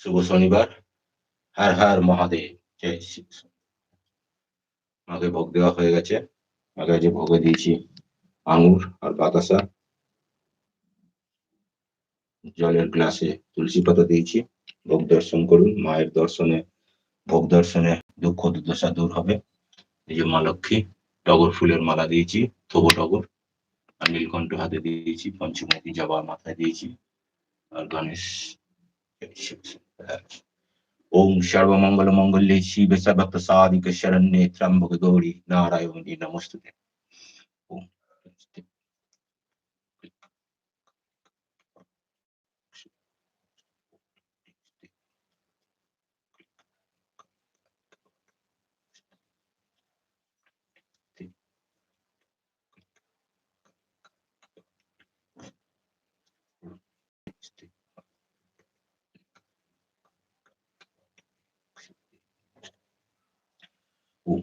শুভ শনিবার। হার হার মহাদেব। জয় শ্রী। মাকে ভোগ দেওয়া হয়ে গেছে। মাকে যে ভোগে দিয়েছি আঙুর আর বাতাসা। জলের গ্লাসে তুলসী পাতা দিয়েছি। ভোগ দর্শন করুন। মায়ের দর্শনে, ভোগ দর্শনে দুঃখ দুর্দশা দূর হবে। এই যে মা লক্ষ্মী, টগর ফুলের মালা দিয়েছি, থবো টগর। আর নীলকণ্ঠ হাতে দিয়েছি, পঞ্চমুখী জবা মাথায় দিয়েছি। আর গণেশ ওম সর্বমঙ্গল মঙ্গলে শিবে সর্বত্র সাধিক শরণ্যে ত্রম্বক গৌরী নারায়ণী নমস্তুতে ওম Om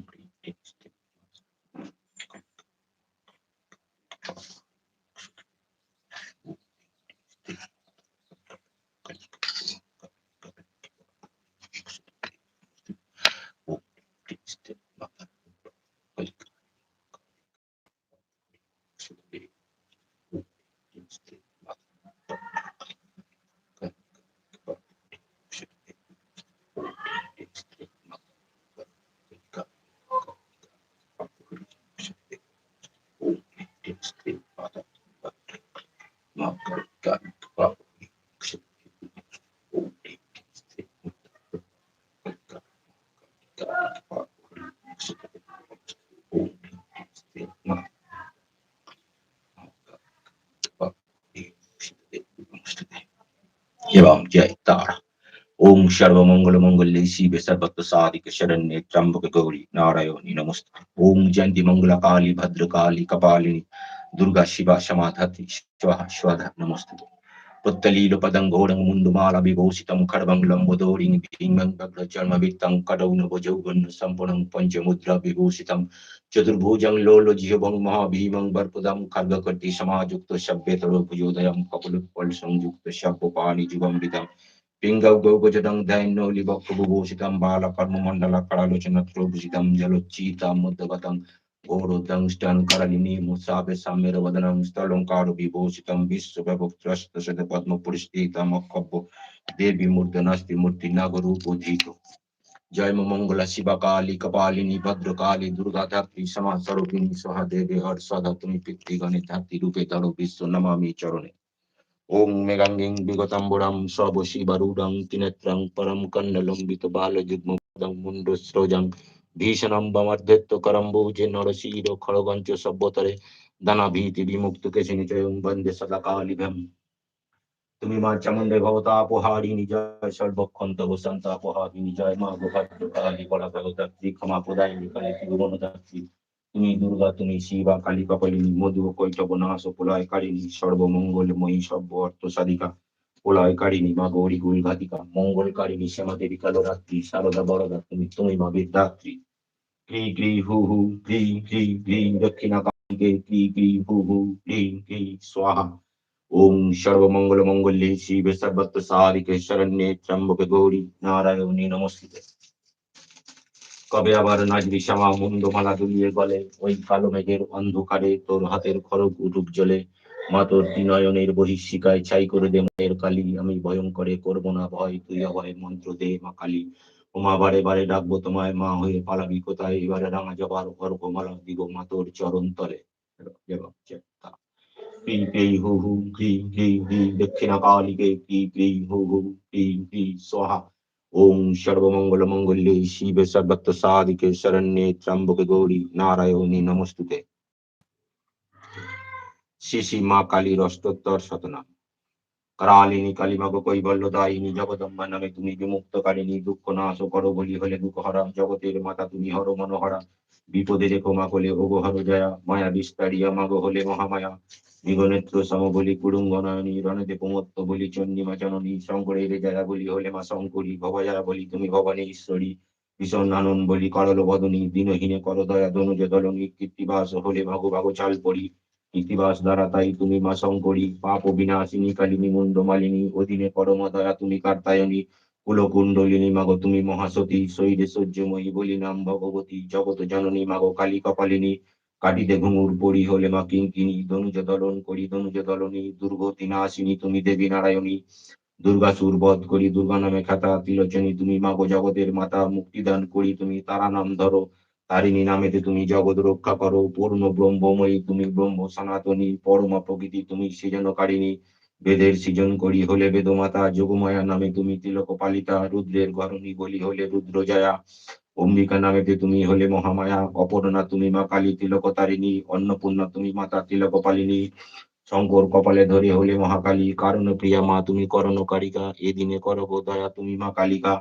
এবং জয় তারা ওম সর্বমঙ্গল মঙ্গলে শিবে সর্বত্র সাধিক শরণ্যে ত্রম্বকে গৌরী নারায়ণী নমস্কার। ওম জয়ন্তী মঙ্গলা কালী ভদ্রকালী, কপালিনী, দুর্গা, শিবা সমাধাতি স্বাহা স্বাধা নমস্তে। প্রত্যলীলোপদং ঘোরং মুন্ডুমালাবিভূষিতং খর্বং লম্বোদরিং ভীমং ব্যগ্রচর্মবিত্তং কডৌ নভজৌগণ সম্পূর্ণং পঞ্চমুদ্রাবিভূষিতং চতুর্ভুজং লোলজিহবং মহাভীমং বর্পদং খর্গকর্তি সমাযুক্ত সভ্যেতরভুজোদয়ং কপলুৎপল সংযুক্ত সভ্যপাণিযুগমৃতং পিঙ্গৌ গৌগজদং দৈন্য লিবক্ষভূষিতং বালকর্মমণ্ডলকরালোচনত্রভূষিতং জলোচ্চিতামুদ্গতং गौगजदं दैन्यौलिभक्तविभूषितं बालकर्ममण्डलकरालोचनत्रोभूषितं जलोच्चीतामुद्गतं घोरोदंष्टं करलिनी मुसाभे साम्यरवदनं स्थलङ्कारो विभूषितं विश्वव्यभुक्त्रस्तशत पद्मपुरस्थितमकब्ब देवी मूर्धनास्ति मूर्ति नागरूपोधीतो जय मंगला शिवा काली कपालिनी भद्रकाली दुर्गा धात्री समा स्वरूपिणी स्वाहा देवी हर सदा তুমি পিতৃগণে ধাত্রী রূপে ধরো বিশ্ব নমামি চরণে ওম মেগাঙ্গিং বিগতম্বরম সব শিবারূঢ়ং ত্রিনেত্রং পরম কন্নলম্বিত বালযুগ্মপদং মুণ্ডস্রোজং ভীষণম বমর্ধত্ব করম্বুজে নরশির খড়গঞ্চ সভ্যতরে দানা ভীতি বিমুক্ত কেশে নিচয়ং বন্দে সদা কালিভ্যম তুমি মা চামুণ্ডে ভবতাপহারিণী জয় সর্বক্ষন্ত বসন্তাপহারিণী জয় মা গোপালী বলা ভগতাত্রী ক্ষমা প্রদায়িনী কালী ত্রিভুবনদাত্রী তুমি দুর্গা, তুমি শিবা, কালী কপালিনী, মধু, কৈটব, নাশ প্রলয়কারিণী সর্বমঙ্গলময়ী সর্ব অর্থ সাধিকা প্রলয়কারিণী মা গৌরী গুল ঘাতিকা মঙ্গলকারিণী শ্যামা দেবী কালরাত্রি, সারদা, বরদা, তুমি তুমি মা বিদ্যাত্রী। কবে আবার নাজরি শ্যামা মুন্ডমালা দুলিয়ে গলে, ওই কালো মেঘের অন্ধকারে তোর হাতের খড়গ উঠুক জ্বলে, মা তোর ত্রিনয়নের বহিষ্যিকায় ছাই করে দে মায়ের কালী, আমি ভয়ঙ্করে করব না ভয়, তুই অভয় মন্ত্র দে মা কালী। ওমা বারে বারে ডাকবো তোমায়, মা হয়ে পালাবি কোথায়? এবারে রাঙা জবার অর্ঘমালা দিব মা তোর চরণ তলে। ক্রি হু হু ক্রি হু হু ক্রি স্বাহা ওম সর্বমঙ্গল মঙ্গলে শিবে সর্বত্র সাধিকে শরণ্যে ত্রম্বকে গৌরী নারায়ণী নমস্তুতে। শ্রী শ্রী মা কালীর অষ্টোত্তর শতনাম। কালিনী কালিমাগ কৈবল্যদায়িনী জগদম্বা নামে তুমি বিমুক্তকারিণী দুঃখ নাশ করো বলি হলে দুঃখ হরা জগতের মাতা তুমি হর মনোহরা। বিপদে রেখো মা বলে ওগো হর জয়া। মায়া বিস্তারিয়া মাগ হলে মহামায়া। নিগনেত্র সম বলি কুড়ুঙ্গনায়নী রণদে কুমত্ত বলি চন্ডিমা জননী, শঙ্করের জয়া বলি হলে মা শঙ্করী, ভবজয়া বলি তুমি ভবানী ঈশ্বরী। ভীষণ আনন্দ বলি করল বদনী, দিনহীনে কর দয়া দনুজ দলনী, কীর্তিবাস হলে ভাগো ভাগো চাল পড়ি। ইতিবাস দ্বারা তাই তুমি মা শঙ্করী, পাপ বিনাশিনী কালিনী, মুন্ড মালিনী, অধীনে পরম দয়া তুমি কার্তায়নী, কুলকুণ্ডলিনী, মাগো তুমি মহাসতী শৈরে সূর্যময়ী বলি নাম ভগবতী, জগত জননী, মাগো কালী কপালিনী, কাটিতে ঘুঙুর পরি হলে মা কিঙ্কিনী দনুজ দলন করি দনুজ দলনী দুর্গতি নাশিনী তুমি দেবী নারায়ণী দুর্গাসুর বধ করি, দুর্গা নামে খ্যাতা তিলোচনী তুমি মাগো জগতের মাতা মুক্তিদান করি, তুমি তারা নাম ধরো তারিণী নামেতে তুমি জগৎ রক্ষা করো, পূর্ণ ব্রহ্মময়ী, তুমি ব্রহ্ম সনাতনী, পরমা প্রকৃতি, তুমি সৃজনকারিণী। বেদের সৃজন করি হলে বেদমাতা, যোগমায়া নামে তুমি তিলক পালিতা, রুদ্রের গরণী বলি হলে রুদ্র জয়া অম্বিকা নামেতে তুমি হলে মহামায়া, অপর্ণা তুমি মা কালী তিলক তারিণী, অন্নপূর্ণা তুমি মাতা তিলক পালিনী। শঙ্কর কপালে ধরে হলে মহাকালী, কারণ প্রিয়া মা তুমি করণকারিকা এদিনে করব দয়া তুমি মা কালিকা।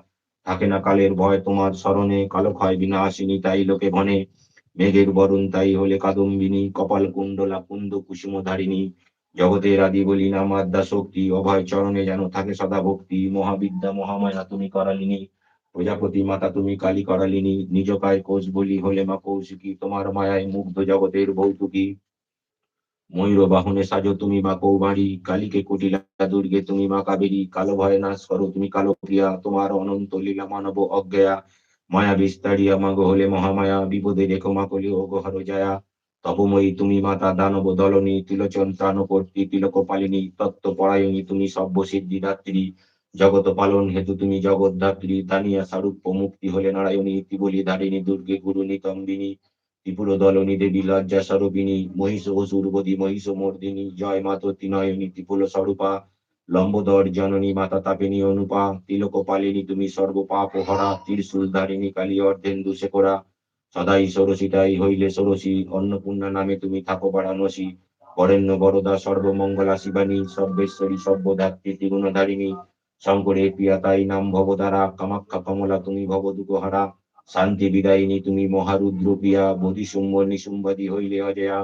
থাকে না কালের ভয় তোমার স্মরণে কালো ক্ষয় বিনাশিনী তাই লোকে ভনে মেঘের বরুণ তাই হলে কাদম্বিনী, কপাল কুণ্ডলা, কুন্দ কুসুম ধারিণী জগতের আদি বলি নাম আদ্যা শক্তি অভয় চরণে যেন থাকে সদা ভক্তি। মহাবিদ্যা, মহামায়া তুমি করালিনী, প্রজাপতি মাতা তুমি কালী করালিনী। নিজ কায় কোষ বলি হলে মা কৌশিকী, তোমার মায়ায় মুগ্ধ জগতের ভৌতুকী। ময়ূর বাহনে সাজো তুমি মা কৌমারী কালীকে কুটিলা দুর্গে তুমি মা কাবেরী, কালো ভয় নাশ করো তুমি কালো প্রিয়া, তোমার অনন্ত লীলা মানব অজ্ঞয়া। মায়া বিস্তারিয়া মাগো হলে মহামায়া, বিপদে রেখো মা কলি অগহর জয়া। তপময়ী তুমি মাতা দানব দলনী, তিলোচন ত্রাণকর্তী তিলক পালিনী তত্ত্ব পরায়ণী তুমি সব্য সিদ্ধি দাত্রী। জগত পালন হেতু তুমি জগৎ ধাত্রী দানিয়া স্বরূপ মুক্তি হলে নারায়ণী, ত্রিবলী ধারিণী, দুর্গে গুরু নিতম্বিনী। ত্রিপুর দলনী দেবী লজ্জা স্বরূপিনী মহিষ অসুরবদী মহিষ মর্দিনী, জয় মাতৃ নয়নী ত্রিপুল স্বরূপা, লম্বোদর জননী, মাতা তাপিনী অনুপা, তিলক পালিনী, তুমি সর্ব পাপ হরা ত্রিশূল ধারিণী কালী অর্ধেন্দু শেখরা, সদাই ষোড়শীটাই হইলে ষোড়শী অন্নপূর্ণা নামে তুমি থাকো বারাণসী, বরেণ্য বরদা, সর্বমঙ্গলা শিবানী, সর্বেশ্বরী সর্বধাত্রী ত্রিগুণধারিণী, শঙ্করে প্রিয়া, তাই নাম ভবতারা কামাখ্যা কমলা, তুমি ভবদুকহারা শান্তি বিদায়িনী তুমি মহারুদ্র প্রিয়া বোধিসুম্ব নিসুম্বাদী হইলে অজয়া।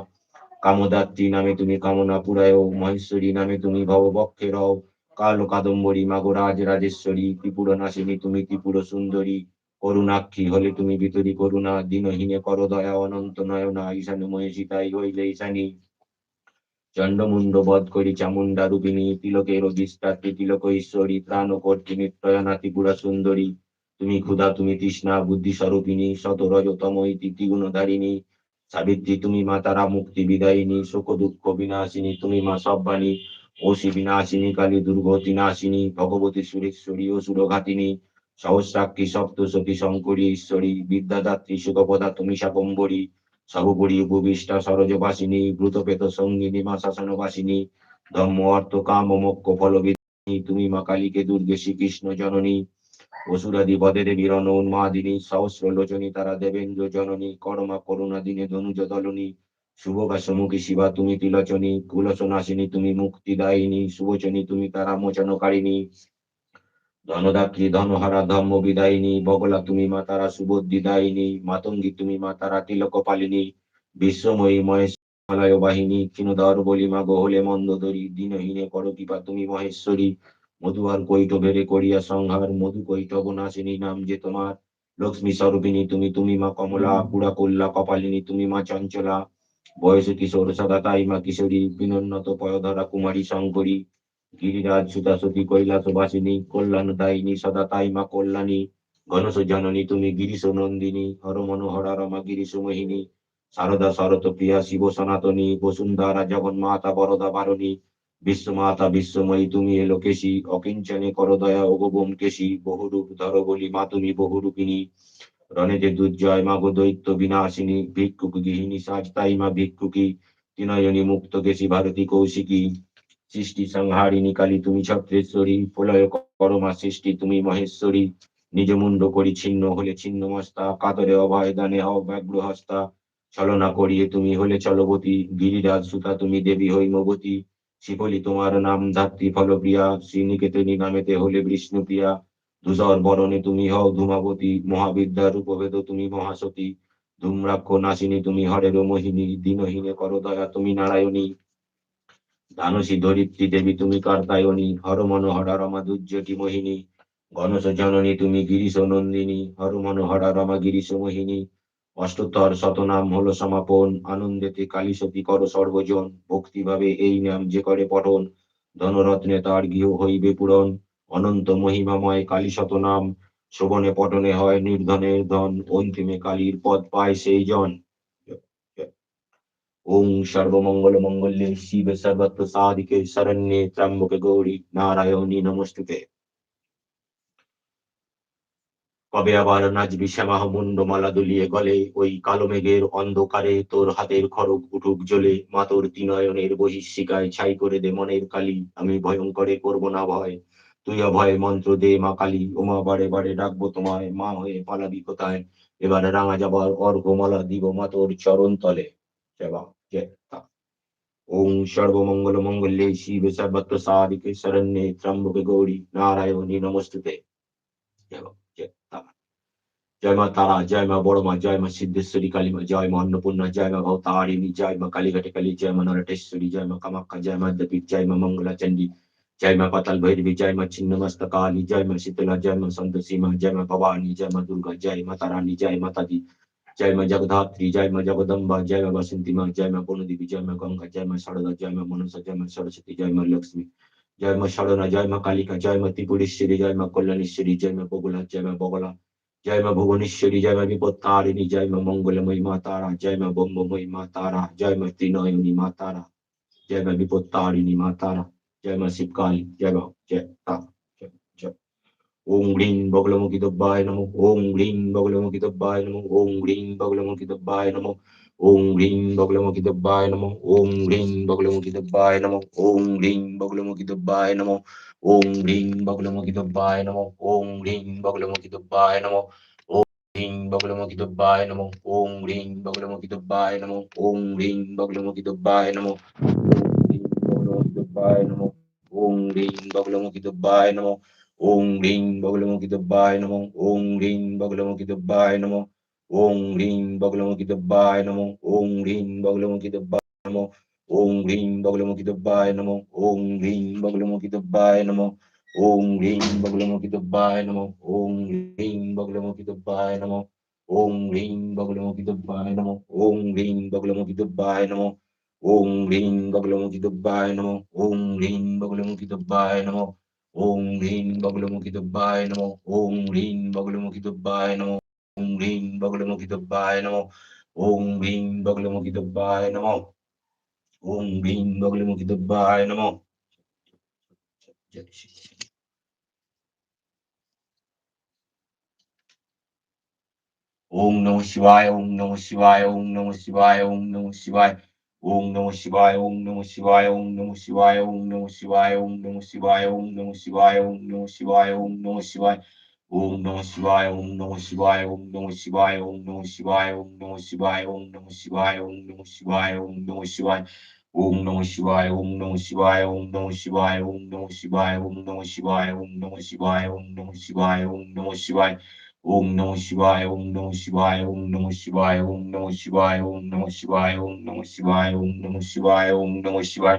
কামদাত্রী নামে তুমি কামনা পুরায় মহেশ্বরী নামে তুমি ভববক্ষে রও কাল কাদম্বরী মাগো রাজ রাজেশ্বরী ত্রিপুর নাশিনী তুমি ত্রিপুর সুন্দরী করুণাক্ষী হলে তুমি ভিতরি করুণা, দিনহীনে কর দয়া অনন্ত নয়না ঈশান মহেশী তাই হইলে ঈশানী। চন্ডমুন্ড বধ করি চামুন্ডা রূপিণী, তিলকের অধিষ্ঠাত্রী তিলক ঈশ্বরী ত্রাণ কর্তী নিত্যয়না ত্রিপুরা সুন্দরী তুমি ক্ষুধা, তুমি তৃষ্ণা বুদ্ধি স্বরূপিণী শত রজতময়ী তিথিগুণধারিণী সাবিত্রী, তুমি মা তারা মুক্তি বিদায়িনী, শোক দুঃখ বিনাশিনী, তুমি মা সব্বানী ওষি বিনাশিনী, কালী দুর্গতি নাশিনী ভগবতী সুরেশ্বরী ও সুরঘাতিনী, সহস্রাক্ষী, সপ্তশতী, শঙ্করী, ঈশ্বরী, বিদ্যাদাত্রী সুখপদা তুমি শাকম্বরী সর্বোপরি উপবিষ্টা সরজবাসিনী ব্রুতপেত সঙ্গিনী, মা শাসনবাসিনী ধর্ম অর্থ, কাম, মোক্ষ ফলবিদিনী তুমি মা কালীকে দুর্গে শ্রীকৃষ্ণ জননী অসুরাদি বদে দেবী রণ উন্মাদিনী সহস্র লোচনী তারা দেবেন্দ্র জননী, করমা করুণা দিনে ধনুজ দলনী শুভকা সমুখী শিবা তুমি তিলোচনী কুলসনাশিনী তুমি মুক্তিদায়িনী, শুভচনী তুমি তারা মোচনকারিণী ধনদাত্রী ধনহারা ধর্ম বিদায়িনী বগলা তুমি মা তারা সুবোধিদায়িনী মাতঙ্গী তুমি মা তারা তিলক পালিনী বিশ্বময়ী মহেশ বাহিনী ক্ষীণধর বলি মা গোহলে মন্দদরি, দিনহীনে কর কৃপা তুমি মহেশ্বরী মধুয়ার কৈটভেরে করিয়া সংহার, মধু কৈটভ নাশিনী নাম যে তোমার। লক্ষ্মী স্বরূপিনী তুমি তুমি মা কমলা, পুরা কল্লা কপালিনী, তুমি মা চঞ্চলা। বয়স কিশোর সদা তাই মা কিশোরী, বিনোন্নত পয়ধরা কুমারী শঙ্করী। গিরিরাজ সুতাসতী কৈলাসবাসিনী কল্যাণ দায়িনী সদা তাই মা কল্যাণী। গণেশ জননী, তুমি গিরিশ নন্দিনী হর মনোহরা রমা গিরিশ মোহিনী। শারদা শরত প্রিয়া, শিব সনাতনী, বসুন্ধরা, জগন্মাতা, বরদা, বারণী। বিশ্বমাতা বিশ্বময়ী তুমি এলো কেশী অকিঞ্চনে কর দয়া ওগোবম কেশী বহুরূপ ধর বলি মা তুমি বহুরূপিণী। রণে যে দুর্জয় মাগো দৈত্য বিনাশিনী, ভিক্ষুক গৃহিণী সাজ তাই মা ভিক্ষুকী। তিনয়নী মুক্ত কেশী ভারতী কৌশিকী। সৃষ্টি সংহারিণী কালী তুমি ছত্রেশ্বরী, প্রলয় করমা সৃষ্টি তুমি মহেশ্বরী। নিজ মুন্ড করি ছিন্ন হলে ছিন্ন মস্তা কাতরে অভয় দানে হও ব্যাঘ্র হস্তা ছলনা করিয়ে তুমি হলে চলবতী, গিরিরাজ সুতা তুমি দেবী হৈমবতী শিবলি তোমার নাম ধাত্রী ফলপ্রিয়া, শ্রীনিকেতনী নামেতে হলে বিষ্ণুপ্রিয়া ধূসর বরণে তুমি হও ধূমাবতী, মহাবিদ্যার রূপভেদ তুমি মহাসতী। ধূম্রাক্ষ নাসিনী তুমি হরের মোহিনী, দিনহীনে কর দয়া তুমি নারায়ণী। দানসী ধরিত্রী দেবী তুমি কার্তায়নী হর মনোহরা রমা দুর্যটি মোহিনী। গণেশ জননী তুমি গিরিশ নন্দিনী হর মনোহরা রমা গিরিশ মোহিনী। অষ্টোত্তর শতনাম হল সমাপন। আনন্দেতে কালীসতী কর সর্বজন। ভক্তিভাবে এই নাম যে করে পঠন। ধনরত্নে তার গৃহ হইবে পূরণ। অনন্ত মহিমাময় কালী শতনাম শোভনে পটনে হয় নির্ধনের ধন। অন্তিমে কালীর পদ পায় সেই জন ওং সর্বমঙ্গল মঙ্গলে শিবে সর্বত্র সাধিকে শরণ্যে ত্রম্বকে গৌরী। নারায়ণী নমস্তুতে। কবে আবার নাচবি শ্যামাহ মুন্ডমালা দুলিয়ে গলে, ওই কালো মেঘের অন্ধকারে তোর হাতের খড়গ উঠুক জ্বলে মা তোর তিনয়নের বহিষ্যিকায় ছাই করে দে মনের কালি, আমি ভয়ঙ্করে করব না ভয়। তুই অভয় মন্ত্র দে মা কালী ওমা বারে বারে ডাকবো তোমায়, মা হয়ে পালাবি কোথায়? এবারে রাঙা যাবার অর্ঘমালা দিব মা তোর চরণ তলে। সেবা ওং সর্বমঙ্গল মঙ্গলে শিব সর্বত্র সাধিকে শরণ্যে ত্রম্বকে গৌরী নারায়ণী নমস্তুতে। জয় জয় মা তারা জয় মা বড় মা জয় মা সিদ্ধেশ্বরী কালী মা জয় মা অন্নপূর্ণা জয় মা ভবতারিণী জয় মা কালীঘাটে काली जय মা नरटेश्वरी जय মা কামাক্ষা जय মা দেবীক जय মা मंगला चंडी जय माँ पाताल भैरवी जय माँ छिन्न मस्तकाली जय माँ शीतला जय माँ संत सीमा जय माँ भवानी जय माँ दुर्गा जय माता रानी जय माता दी जय माँ जगधात्री जय माँ जगदम्बा जय माँ वसंती माँ जय माँ पूर्णदेवी जय माँ गंगा जय माँ शारदा जय माँ मनसा जय माँ सरस्वती जय माँ लक्ष्मी जय माँ शारदा जय माँ कालिका जय माँ त्रिपुरेश्वरी जय माँ कल्याणेश्वरी जय माँ बगुला जय माँ बगला জয় মা ভুবনেশ্বরী, জয় মা বিপত্তারিণী, জয় মা মঙ্গলময়ী মা তারা, জয় মা ব্রহ্মময়ী মা তারা, জয় মা ত্রিনয়নী মা তারা, জয় মা বিপত্তারিণী মা তারা, জয় মা শিবকালী, জয় মা জয় তা ওম গ্রিং বগলমুখী দব্বায় নমো ওম গ্রিং বগলমুখী দব্বায় নমো ওম গ্রিং বগলমুখী দব্বায় নমো ওম গ্রিং বগলমুখী দব্বায় নমো ওম গ্রিং বগলমুখী দব্বায় নমো ওম গ্রিং বগলমুখী দব্বায় নমো। ওং হ্রিং বগলমুখিতব্বায় নম ওং হ্রিং বগলমুখিতব্বায় নম ওং হ্রিং বগলমুখিতব্বায় নম ওং হ্রিং বগলমুখিতব্বায় নম ওং হ্রিং বগলমুখিতব্বায় নম বগলমুখিতব্বায় নম ওং হ্রিং বগলমুখিতব্বায় নম ওং হ্রিং বগলমুখিতব্বায় নম ওং হ্রিং বগলমুখিতব্বায় নম ওং হ্রিং বগলমুখিতব্বায় নম ওং হ্রিং বগলমুখিতব্বায় নম ওম গ্রিং বগলমুখী দব্বায় নমো ওম গ্রিং বগলমুখী দব্বায় নমো ওম গ্রিং বগলমুখী দব্বায় নমো ওম গ্রিং বগলমুখী দব্বায় নমো ওম গ্রিং বগলমুখী দব্বায় নমো ওম গ্রিং বগলমুখী দব্বায় নমো ఓం గ్లీం బగులిముఖి దుబ్బాయ నమో జై శ్రీ ఓం నమ శివాయ ఓం నమ శివాయ ఓం నమ శివాయ ఓం నమ శివాయ ఓం నమ శివాయ ఓం నమ శివాయ ఓం నమ శివాయ ఓం నమ శివాయ ఓం నమ శివాయ ఓం నమ శివాయ ఓం నమ శివాయ ఓం నమ శివాయ オンノーシワイオンノーシワイオンノーシワイオンノーシワイオンノーシワオンノシワオンノシワオンノシワオンノシワオンノシワオンノシワオンノシワオンノシワオンノシワオンノシワオンノシワオンノシワオンノシワオンノシワオンノシワオンノシワオンノシワオンノシワオンノシワ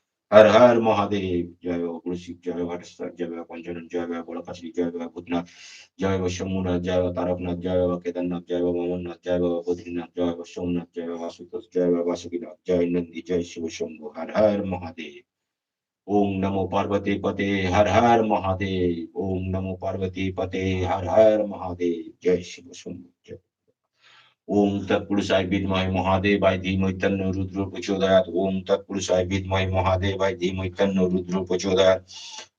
হর হর মহাদেব জয় বাবা কুলশিক জয় বাবা জয় বাবা জয় বাবা বড়কাশী জয় বাবা ভূতনাথ জয় বাবা শম্ভুনাথ জয় তারকনাথ জয় কেদারনাথ জয় অমরনাথ জয় বদ্রীনাথ জয় বাবা সোমনাথ জয় সুতোষ জয় বাবা বাসুকীনাথ জয় নন্দী জয় শিব শম্ভু হর হর মহাদেব ওম নমো পার্বতী পতে হর হর মহাদেব ওম নমো পার্বতী পতে হর হর মহাদেব জয় শিব শম্ভু জয় ओम तत्पुरुषाय विद्महे महादेवाय धीमहि तन्नो रुद्र प्रचोदयात् ओम तत्पुरुषाय विद्महे महादेवाय धीमहि तन्नो रुद्र प्रचोदयात्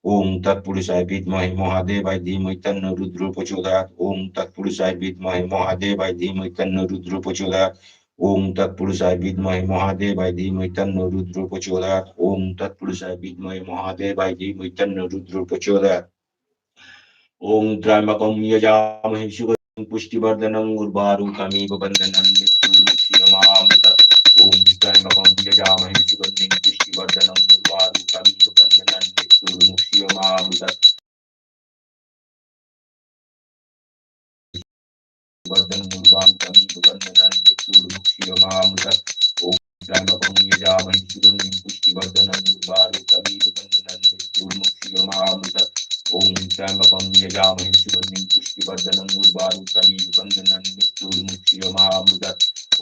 ओम तत्पुरुषाय विद्महे महादेवाय धीमहि तन्नो रुद्र प्रचोदयात् ओम तत्पुरुषाय विद्महे महादेवाय धीमहि तन्नो रुद्र प्रचोदयात् ओम तत्पुरुषाय विद्महे महादेवाय धीमहि तन्नो रुद्र प्रचोदयात् ओम तत्पुरुषाय विद्महे महादेवाय धीमहि तन्नो रुद्र प्रचोदयात् ओम त्र्यंबकं यजामहे शिव पुष्टिवर्धनम उर्वारुकमेव बंधनम मृत्युमुक्षियमामृतम् ॐ त्र्यम्बकं यजामहे सुगन्धिं पुष्टिवर्धनम् उर्वारुकमेव बंधनम मृत्युमुक्षियमामृतम् वर्धनमुर्वारुकमेव बंधनम ओम त्र्यंबकम यजामहे शिवन्निं पुष्टिवर्धनं उर्वारुकमीयुगन्धनं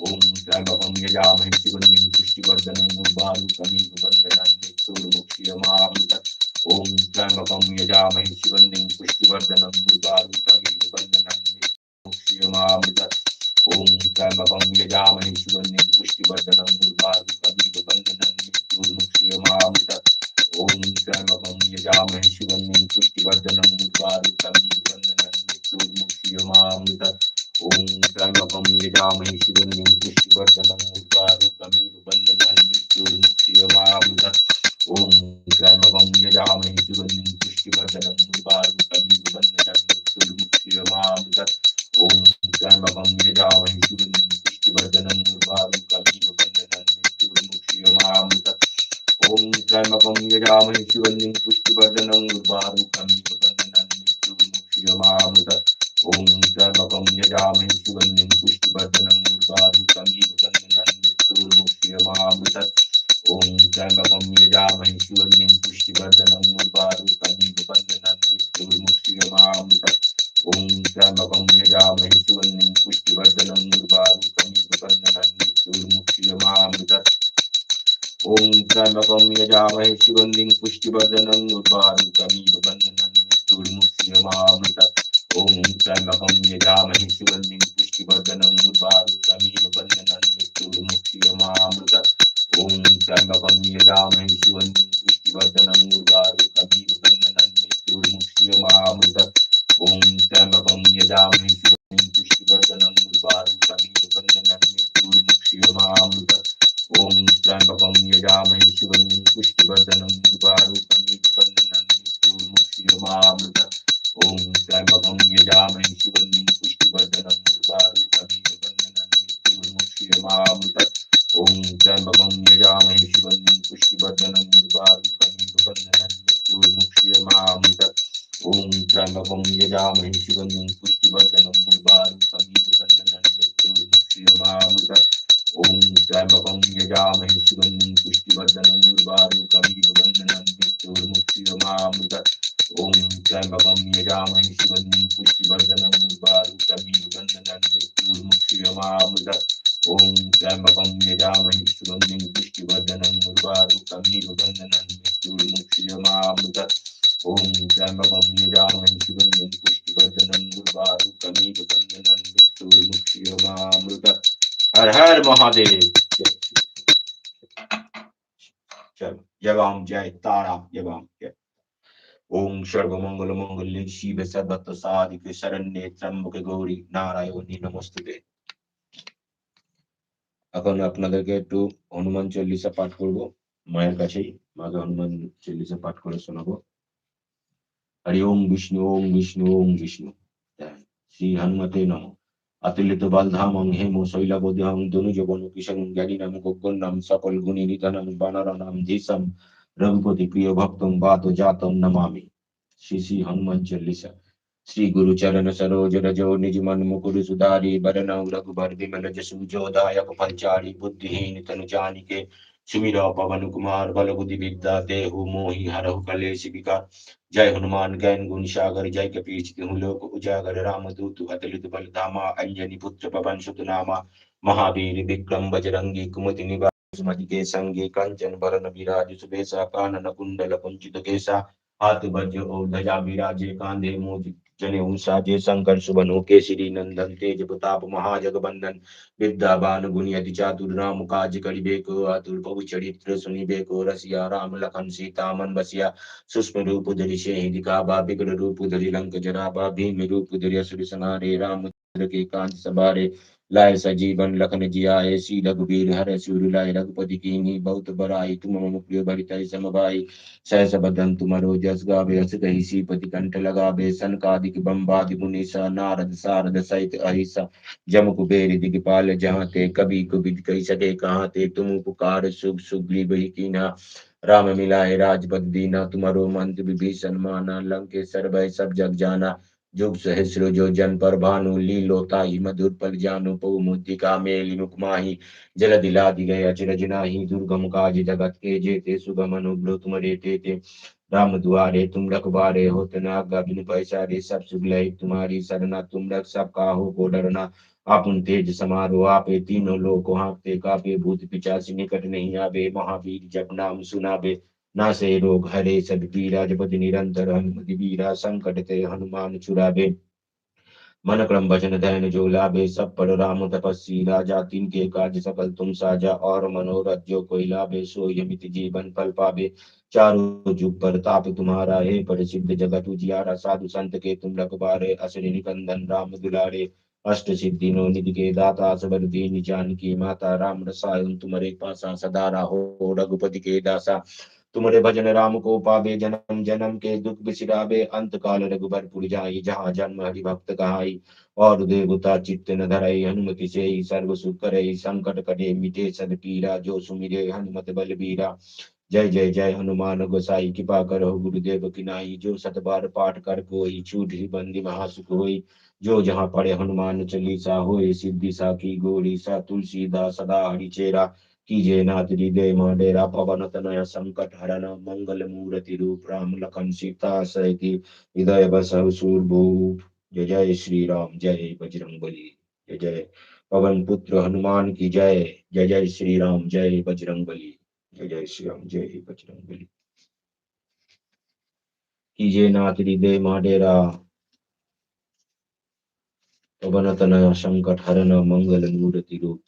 ओम त्र्यंबकम यजामहे शिवन्निं पुष्टिवर्धनं उर्वारुकमीयुगन्धनं मृत्युर्मुक्षीयमामृतत् ओम त्र्यंबकम यजामहे शिवन्निं पुष्टिवर्धनं उर्वारुकमीयुगन्धनं मृत्युर्मुक्षीयमामृतत् ओम त्र्यंबकम यजामहे ओम शर्मपम यजामहे शिवन्यं पुष्टिवर्धनं मुद्वारुकमीरुबन्धनन्यस्तूर्मुक्षीयमामृत ओम शर्मपम यजामहे शिवन्यं पुष्टिवर्धनं मुद्वारुकमीरुबन्धनन्यस्तूर्मुक्षीयमामृत ओम शर्मपम यजामहे शिवन्यं पुष्टिवर्धनं मुद्वारुकमीरुबन्धनन्यस्तूर्मुक्षीयमामृत ॐ त्र्यम्बकं यजामहि शिवन्यं पुष्टिवर्धनं गुर्वारुकं विपन्ननन्दिमामृत ॐ त्र्यम्बकं यजामहि शिवन्यं पुष्टिवर्धनं गुर्वारुकं विपन्ननन्दिमामृत ॐ त्र्यम्बकं यजामहि शिवन्यं पुष्टिवर्धनं गुर्वारुकं विपन्ननन्दिमामृत ॐ त्र्यम्बकं यजामहि शिवन्यं पुष्टिवर्धनं गुर्वारुकं विपन्ननन्दिमामृत ओम प्रणवम यजामहे सुगंधिं पुष्टिवर्धनं उर्वारुकमिव बन्धनं मृत्युर्मुक्षियमामृत ओम प्रणवम यजामहे सुगंधिं पुष्टिवर्धनं उर्वारुकमिव बन्धनं मृत्युर्मुक्षियमामृत ओम प्रणवम यजामहे सुगंधिं पुष्टिवर्धनं उर्वारुकमिव बन्धनं मृत्युर्मुक्षियमामृत ओम प्रणवम यजामहे भुजगा महिषिवन् पुष्टिवर्धनं रूपारूपमेकबन्धनं कूर्मुक्षीयमामृत ॐ त्र्यम्बकं यजामहे शिवन् पुष्टिवर्धनं रूपारूपमेकबन्धनं कूर्मुक्षीयमामृत ॐ त्र्यम्बकं यजामहे शिवन् पुष्टिवर्धनं रूपारूपमेकबन्धनं कूर्मुक्षीयमामृत ॐ त्र्यम्बकं यजामहे शिवन् हर हर महादेव जय चलो जय राम जय तारा जय राम जय ओम सर्वमंगल मंगल्ये शिव सर्वत्र साधिके शरण्ये त्र्यंबके गौरी নারায়ণী নমস্তুতে এখন আপনাদেরকে একটু হনুমান চল্লিশা পাঠ করব মায়ের কাছেই মাকে হনুমান চল্লিশা পাঠ করে শোনাবো हरि ओम विष्णु ओम विष्णु ओम विष्णु जय श्री हनुमते नमो अतुलित बलधाम अंगे मोशैलबोध्याम दुनु जबनु किशन ज्ञानी नाम गोगुण नाम, सकल गुणी निधनम बानर नाम, धीसम, रघुपति प्रिय भक्तम, बात जातम नमामि। श्री श्री हनुमान चालीसा। श्री गुरु चरण सरोज रजो, निज मन मुकुर सुधारी, बरन रघुबर विमल जसु जोदायक पंचारी बुद्धिहीन तनु जानिके। के सुमिरा पवन कुमार बल बुद्धि विद्या देहु मोहि हरहु कलेश विकार जय हनुमान ज्ञान गुण सागर जय कपीच तिहु लोक उजागर राम दूत अतुलित बल धामा अंजनी पुत्र पवन सुत नामा महावीर विक्रम बजरंगी कुमति निवास सुमति के संगे कंचन बरन विराज सुबेसा कानन कुंडल कुंचित केसा हाथ वज्र और ध्वजा विराजे कांधे मोज जने साजे शंकर सुबन श्री नंदन तेज प्रताप महाजगबंदन विद्यावान गुणी अति चातुर राम काज करिबे को अतुल बहु चरित्र सुनिबे को रसिया राम लखन सीता मन बसिया सूक्ष्म रूप धरि से दिखाबा बिगड़ रूप धरि लंक जराबा भीम रूप धरि असुर सनारे राम के कांत सवारे लाए सजीवन लखन जिया सी रघुवीर हर सूर लाए रघुपति की बहुत बड़ाई तुम मम प्रिय भरित समभाई सहस बदन तुमरो जस गावे अस कही सीपति कंठ लगावे सनकादिक बम्बादि मुनीसा नारद सारद सहित अहिसा जम कुबेर दिगपाल जहाँ ते कभी कुबिद कही सके कहाँ ते तुम पुकार सुख सुग्रीव ही कीना राम मिलाए राजपद दीना तुम्हारो मंत्र विभीषण माना लंके भय सब जग जाना जुग सहस्र जो जन पर भानु लीलोता ही मधुर पल जानु पौ मुद्रिका मेली मुकमाही जल दिला दि गए अचरज नाही दुर्गम काज जगत के जेते, सुगम अनुग्रह तुम रेते ते राम दुआरे तुम रखबारे हो तना बिन पैसारे सब सुगलय तुम्हारी सरना। तुम रख सब काहो को डरना, आपन तेज समारो, आपे तीनों लोग हाँकते कापे। भूत पिचासी निकट नहीं आवे, महावीर जब नाम सुनावे। नासे रोग हरे, सब पीरा जपति निरंतर, हनुमति संकट ते हनुमान चुराबे मन क्रम भजन ध्यान जो लाभे, सब पर राम तपस्वी राजा तीन के काज सकल तुम साजा और मनोरथ जो कोई लाभे, सो यमित जीवन फल पावे। चारों जुग पर ताप तुम्हारा है प्रसिद्ध जगत उजियारा, साधु संत के तुम रखबारे, असुर निकंदन राम दुलारे। अष्ट सिद्धि नो निधि के दाता सबर दीन जान की माता, राम रसायन तुम्हारे पासा, सदा रहो रघुपति के दासा। तुम्हारे भजन राम को पावे जन्म जन्म के दुख बिसिरावे अंत काल रघुबर पुर जाई, जहाँ जन्म हरि भक्त कहाई। और देवता चित्त न धरई, हनुमति से ही सर्व सुख करे संकट कटे, मिटे, सद पीरा, जो सुमिरे, हनुमत बल बीरा। जय जय जय, हनुमान गोसाई, कृपा करो गुरुदेव किनाई जो सत बार पाठ कर कोई, छूट ही बंदी महासुख होई। जो जहाँ पढ़े हनुमान चालीसा होए, सिद्धि सा की गोरी सा, तुलसीदास सदा हरि चेरा। कीजे नाथ हृदय डेरा पवन तनय संकट हरण, मंगल मूर्ति रूप राम लखन सीता सहिति हृदय बस सूरभूप जय जय श्री राम जय बजरंग बली जय जय पवन पुत्र हनुमान की जय। जय जय श्री राम जय बजरंग बली जय जय श्री राम जय बजरंग बली कीजे नाथ हृदय डेरा पवन तनय संकट हरण, मंगल मूर्ति रूप।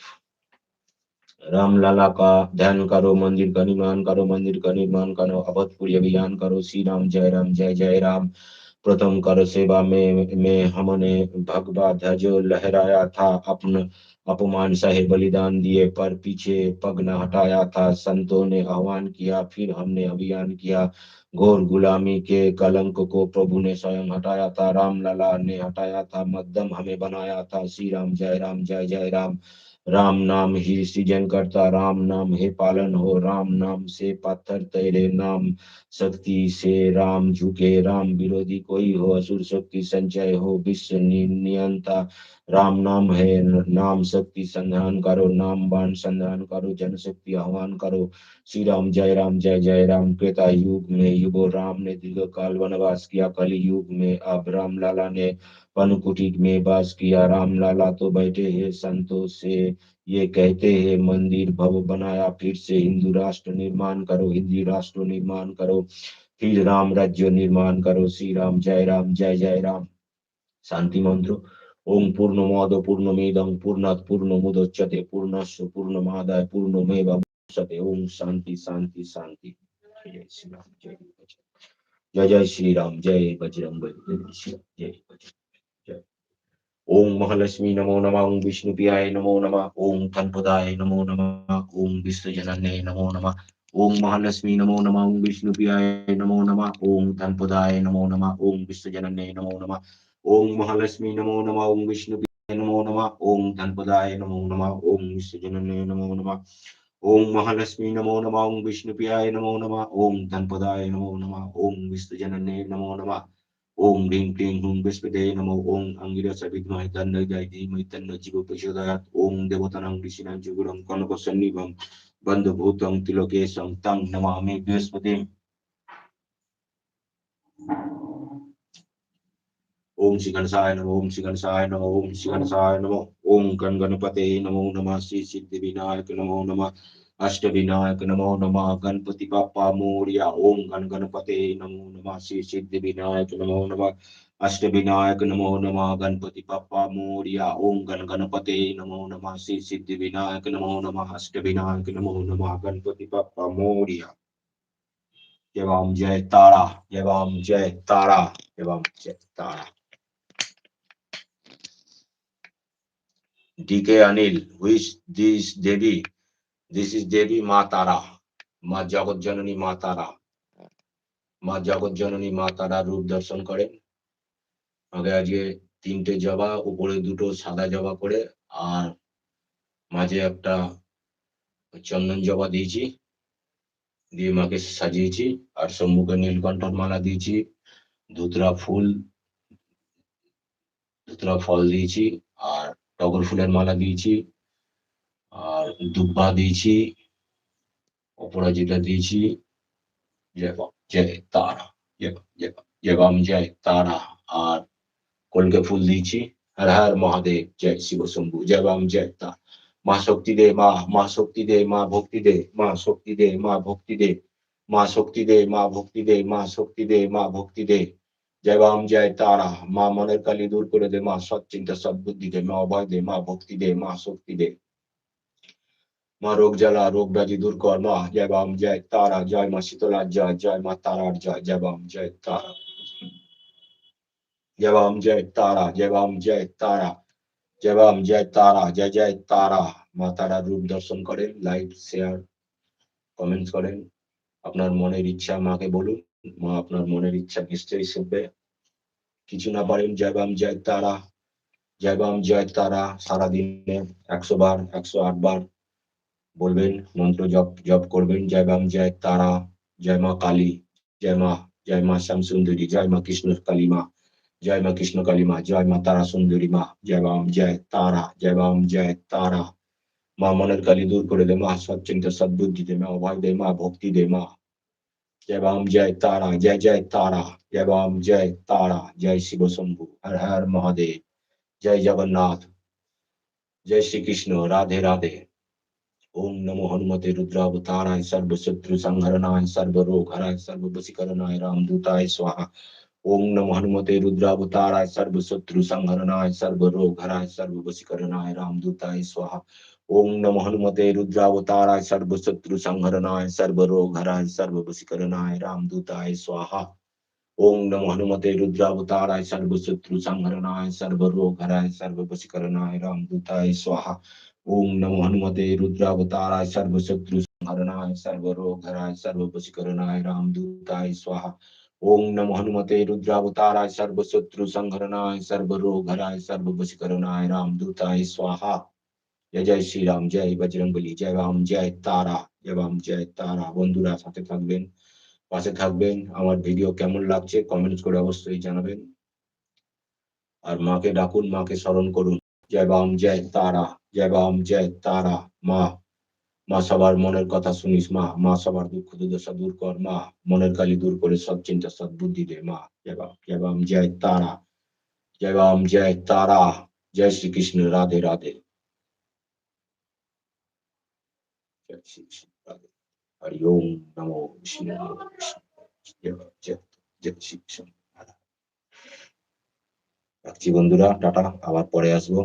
राम लाला का ध्यान करो, मंदिर का निर्माण करो, मंदिर का निर्माण करो, अभूतपूर्व अभियान करो श्री राम जय राम, जय जय राम। प्रथम कर सेवा में में हमने भगवा ध्वज लहराया था, अपन अपमान सहे बलिदान दिए, पर पीछे पग न हटाया था। संतों ने आह्वान किया, फिर हमने अभियान किया। घोर गुलामी के कलंक को प्रभु ने स्वयं हटाया था राम लाला ने हटाया था, मध्यम हमें बनाया था। श्री राम जय राम, जय जय राम राम। नाम ही सृजन करता, राम नाम हे पालन हो, राम नाम से पाथर तैरे नाम। शक्ति से राम झुके, राम विरोधी कोई हो, असुर शक्ति संचय हो, विश्व नियंता राम नाम है, नाम शक्ति संधान करो, नाम बाण संधान करो, जन शक्ति आह्वान करो। श्री राम जय राम, जय जय राम कृता युग में युगो राम ने दीर्घ काल वनवास किया, कली युग में अब राम लाला ने पनकुटी में वास किया। राम लाला तो बैठे है संतों से, ये कहते हैं, मंदिर भव बनाया, फिर से हिंदू राष्ट्र निर्माण करो, हिंदी राष्ट्र निर्माण करो, फिर राम राज्य निर्माण करो। श्री राम जय राम, जय जय राम। शांति मंत्र। ওম পূর্ণমদ পূর্ণমিদং পূর্ণাৎ পূর্ণমুদচ্যতে পূর্ণস্য পূর্ণমাদায় পূর্ণমেবাবশ্যতে ওম শান্তি শান্তি শান্তি জয় শ্রীরাম জয় জয় জয় শ্রীরাম জয় বজরং জয় শ্রীরাম জয় জয় ওম মহালক্ষ্মী নমো নমা ওম বিষ্ণু পিয়ায় নমো নমা ওম কনপদায় নমো নমা ওম বিষ্ণু জননে নমো নমা ওম মহালক্ষ্মী নমো নমা ওম বিষ্ণু পিয়ায় নমো নমা ওম কনপদায় নমো নমা ওম বিষ্ণু নমো নমা ওং মহালক্ষ্মী নমো নমা ওং বিষ্ণু নমো নমা ওং ধনপদায় নমো নমা ওং বিশ্বজননে নমো নমা ওং মহালক্ষ্মী নমো নমা ওং বিষ্ণু প্রিয়ায় নমো নমা ওং ধনপদায় নমো নমা ওং বিশ্বজননে নমো নমা ওং হ্রিং ক্লিং হুং বৃহস্পতে নম ওং অঙ্গিরস বিদ্মহে তন্ন জয় ধীমহি তন্ন জীব প্রচোদয়াৎ ওং দেবতানাং ঋষিনাং যুগুরং কনকসন্নিভং বন্ধুভূতং তিলকেশং তং নমামি বৃহস্পতিম ओम श्री गणेशाय नमो ओम श्री गणेशाय नमो ओम श्री गणेशाय नमो ओम गण गणपते नमो नमः श्री सिद्धि विनायक नमो नमः अष्ट विनायक नमो नमः गणपति बाप्पा मोरिया ओम गण गणपते नमो नमः श्री सिद्धि विनायक नमो नमः अष्ट विनायक नमो नमः गणपति बाप्पा मोरिया ओम गण गणपते नमो नमः श्री सिद्धि विनायक नमो नमः अष्ट विनायक नमो नमः गणपति बाप्पा मोरिया एवं जय तारा एवं जय तारा एवं जय तारा DK Anil, who is this Devi? This is Devi Ma Tara, মা জগৎ মা জগৎ জননী মা তারা রূপ দর্শন করেন আগে আজকে তিনটে জবা উপরে দুটো সাদা জবা করে আর মাঝে একটা চন্দন জবা দিয়েছি। দিয়ে মাকে সাজিয়েছি আর সম্মুখে নীলকণ্ঠর মালা দিয়েছি ধুতরা ফুল ধুতরা ফল দিয়েছি আর টগর ফুলের মালা দিয়েছি, আর দুব্বা দিয়েছি অপরাজিতা দিয়েছি তারা জয় তারা, আর কলকে ফুল দিয়েছি। হর হর মহাদেব, জয় শিব শম্ভু, জয় বাম, জয় তারা মা শক্তি দে, মা মা শক্তি দে, মা ভক্তি দে, মা শক্তি দে, মা ভক্তি দে, মা শক্তি দে, মা ভক্তি দে, মা শক্তি দে, মা ভক্তি দে। জয় বাম, জয় তারা। মা মনের কালি দূর করে দে, মা সৎ চিন্তা সৎ বুদ্ধি দে, মা অভয় দে, মা ভক্তি দে, মা শক্তি দে। মা রোগ জ্বালা, রোগ ব্যাধি দূর কর, মা। জয় বাম, জয় তারা, জয় মা শীতলা, জয় জয় মা তারার জয় জয় বাম, জয় তারা। জয় বাম, জয় তারা, জয় বাম, জয় তারা। জয় বাম, জয় তারা, জয় জয় তারা। মা তারা রূপ দর্শন করেন, লাইক, শেয়ার, কমেন্টস করেন। আপনার মনের ইচ্ছা, মাকে বলুন। মা আপনার মনের ইচ্ছা নিশ্চয়ই শুনবে কিছু না পারেন, জয় বাম, জয় তারা, জয় বাম, জয় তারা, সারাদিনে একশো বার, একশো আট বার বলবেন, মন্ত্র জপ জপ করবেন, জয় বাম, জয় তারা, জয় মা কালী, জয় মা জয় মা শ্যাম সুন্দরী, জয় মা কৃষ্ণ কালী মা, জয় মা কৃষ্ণ কালী মা, জয় মা তারা সুন্দরী মা, জয় বাম, জয় তারা, জয় বাম, জয় তারা। মা মনের কালী দূর করে দে, মা সচ্চিন্তা সদ্বুদ্ধি দে, মা অভয় দে, মা ভক্তি দে, মা जय राम जय तारा जय जय तारा जय राम जय तारा जय शिव शंभु हर हर महादेव जय जगन्नाथ जय श्री कृष्ण राधे राधे ओम नमो हनुमते रुद्रावताराय सर्व शत्रु संहरणाय सर्व रोग हराय सर्व वशीकरणाय रामदूताय स्वाहा ओम नमो हनुमते रुद्रावताराय सर्व शत्रु संहरणाय सर्व रोग हराय सर्व वशीकरणाय रामदूताय स्वाहा ओम नम हनुमते रुद्रावताराय, सर्वशत्रु संहरणाय सर्वरोग हराय राम रामदूताय, स्वाहा। ओम नम हनुमते रुद्रावताराय, सर्वशत्रु संहरणाय सर्वरोग हराय राम रामदूताय, स्वाहा। ओम नम हनुमते रुद्रावताराय, सर्वशत्रु संहरणाय सर्वरोग हराय राम रामदूताय, स्वाहा। ओम नमो हनुमते रुद्रावताराय, सर्वशत्रु संहरणाय सर्वरोग हराय सर्ववशीकरणाय, रामदूताय, स्वाहा। জয় জয় শ্রীরাম, জয় বজরংবলী জয় রাম, জয় তারা, জয় রাম, জয় তারা। বন্ধুরা, সাথে থাকবেন, পাশে থাকবেন। আমার ভিডিও কেমন লাগছে কমেন্ট করে অবশ্যই জানাবেন। আর মাকে ডাকুন, মাকে স্মরণ করুন। জয় বাম জয় তারা, জয় বাম জয় তারা। মা মা সবার মনের কথা শুনিস, মা। মা সবার দুঃখ দুর্দশা দূর কর, মা। মনের কালি দূর করে সব চিন্তা সব বুদ্ধি দে, মা। জয় বাম জয় বাম জয় তারা। জয় বাম জয় তারা। জয় শ্রীকৃষ্ণ, রাধে রাধে জয় শ্রীকৃষ্ণ রাধে হরি ওম নমো বিষ্ণু নমো বিষ্ণু জয় বাম, জয় জয় শ্রীকৃষ্ণ শিব রাখছি বন্ধুরা টাটা আবার পরে আসব।